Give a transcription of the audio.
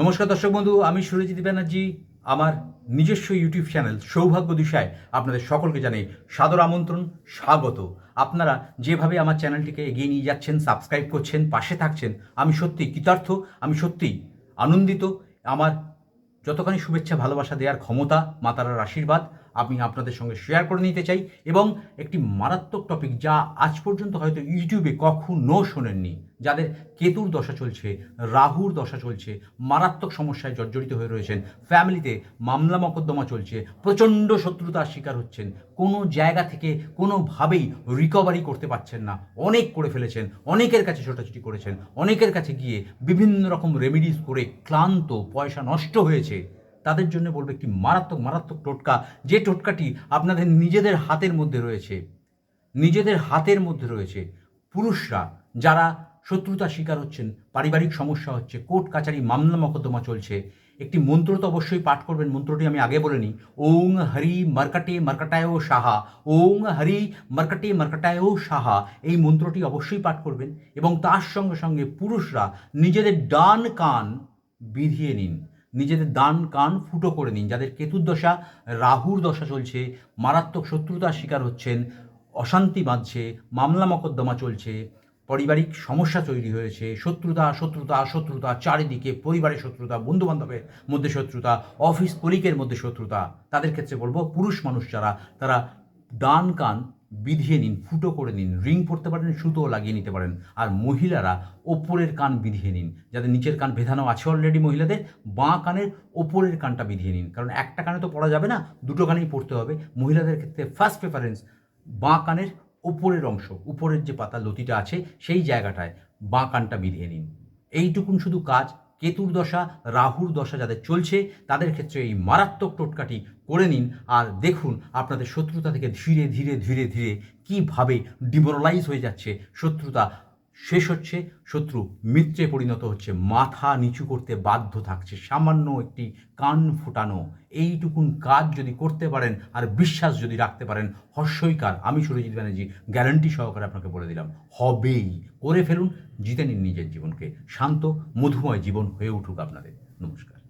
নমস্কার দর্শক বন্ধু, আমি সুরজিৎ ব্যানার্জি, আমার নিজস্ব ইউটিউব চ্যানেল সৌভাগ্য দিশায় আপনাদের সকলকে জানাই সাদর আমন্ত্রণ, স্বাগত। আপনারা যেভাবে আমার চ্যানেলটিকে এগিয়ে নিয়ে যাচ্ছেন সাবস্ক্রাইব করছেন, পাশে থাকছেন, আমি সত্যি কৃতার্থ, আমি সত্যি আনন্দিত। আমার যতখানি শুভেচ্ছা, ভালোবাসা দেওয়ার ক্ষমতা, মাতারার আশীর্বাদ আমি আপনাদের সঙ্গে শেয়ার করে নিতে চাই এবং একটি মারাত্মক টপিক যা আজ পর্যন্ত হয়তো ইউটিউবে কখনো শোনেননি, যাদের কেতুর দশা চলছে, রাহুর দশা চলছে, মারাত্মক সমস্যায় জর্জরিত হয়ে রয়েছেন ফ্যামিলিতে মামলা মকদ্দমা চলছে, প্রচণ্ড শত্রুতার শিকার হচ্ছেন, কোনো জায়গা থেকে কোনোভাবেই রিকভারি করতে পারছেন না, অনেক করে ফেলেছেন, অনেকের কাছে ছোটাছুটি করেছেন, অনেকের কাছে গিয়ে বিভিন্ন রকম রেমিডিস করে ক্লান্ত, পয়সা নষ্ট হয়েছে। তাদের জন্য বলব একটি মারাত্মক মারাত্মক টোটকা। যে টোটকাটি আপনাদের নিজেদের হাতের মধ্যে রয়েছে, নিজেদের হাতের মধ্যে রয়েছে, পুরুষরা যারা শত্রুতার শিকার হচ্ছেন, পারিবারিক সমস্যা হচ্ছে, কোর্ট কাচারি মামলা মকদ্দমা চলছে, একটি মন্ত্র তো অবশ্যই পাঠ করবেন, মন্ত্রটি আমি আগে বলে নিই ওং হরি মার্কাটে মার্কাটায় সাহা, ওং হরি মার্কাটে মার্কাটায় সাহা, এই মন্ত্রটি অবশ্যই পাঠ করবেন এবং তার সঙ্গে সঙ্গে পুরুষরা নিজেদের ডান কান বিধিয়ে নিন। নিজেদের দান কান ফুটো করে নিন। যাদের কেতুর দশা, রাহুর দশা চলছে, মারাত্মক শত্রুতার শিকার হচ্ছেন, অশান্তি বাঁধছে, মামলা মকদ্দমা চলছে, পারিবারিক সমস্যা তৈরি হয়েছে, শত্রুতা শত্রুতা শত্রুতা, চারিদিকে পরিবারের শত্রুতা বন্ধু বান্ধবের মধ্যে শত্রুতা, অফিস কলিকের মধ্যে শত্রুতা। তাদের ক্ষেত্রে বলব পুরুষ মানুষ যারা, তারা দান কান বিধিয়ে নিন, ফুটো করে নিন, রিং পরতে পারেন সুতোও লাগিয়ে নিতে পারেন। আর মহিলারা ওপরের কান বিধিয়ে নিন, যাদের নিচের কান ভেদানো আছে অলরেডি মহিলাদের, বাঁ কানের ওপরের কানটা বিধিয়ে নিন। কারণ একটা কানে তো পড়া যাবে না, দুটো কানেই পড়তে হবে। মহিলাদের ক্ষেত্রে ফার্স্ট প্রেফারেন্স বাঁ কানের ওপরের অংশ, উপরের যে পাতা লতিটা আছে, সেই জায়গাটায় বাঁ কানটা বিধিয়ে নিন। এইটুকুন শুধু কাজ কেতুর দশা, রাহুর দশা যাদের চলছে, তাদের ক্ষেত্রে এই মারাত্মক টোটকাটি করে নিন। আর দেখুন আপনাদের শত্রুতা থেকে ধীরে ধীরে ধীরে ধীরে কীভাবে ডিমোরালাইজ হয়ে যাচ্ছে শত্রুতা। শেষ হচ্ছে শত্রু মিত্রে পরিণত হচ্ছে। মাথা নিচু করতে বাধ্য থাকছে। সামান্য একটি কান ফুটানো। এইটুকুন কাজ যদি করতে পারেন আর বিশ্বাস যদি রাখতে পারেন হর্ষইকার আমি সুরজিৎ ব্যানার্জি, গ্যারান্টি সহকারে আপনাকে বলে দিলাম, হবেই। করে ফেলুন, জিতে নিন নিজের জীবনকে। শান্ত, মধুময় জীবন হয়ে উঠুক আপনাদের। নমস্কার।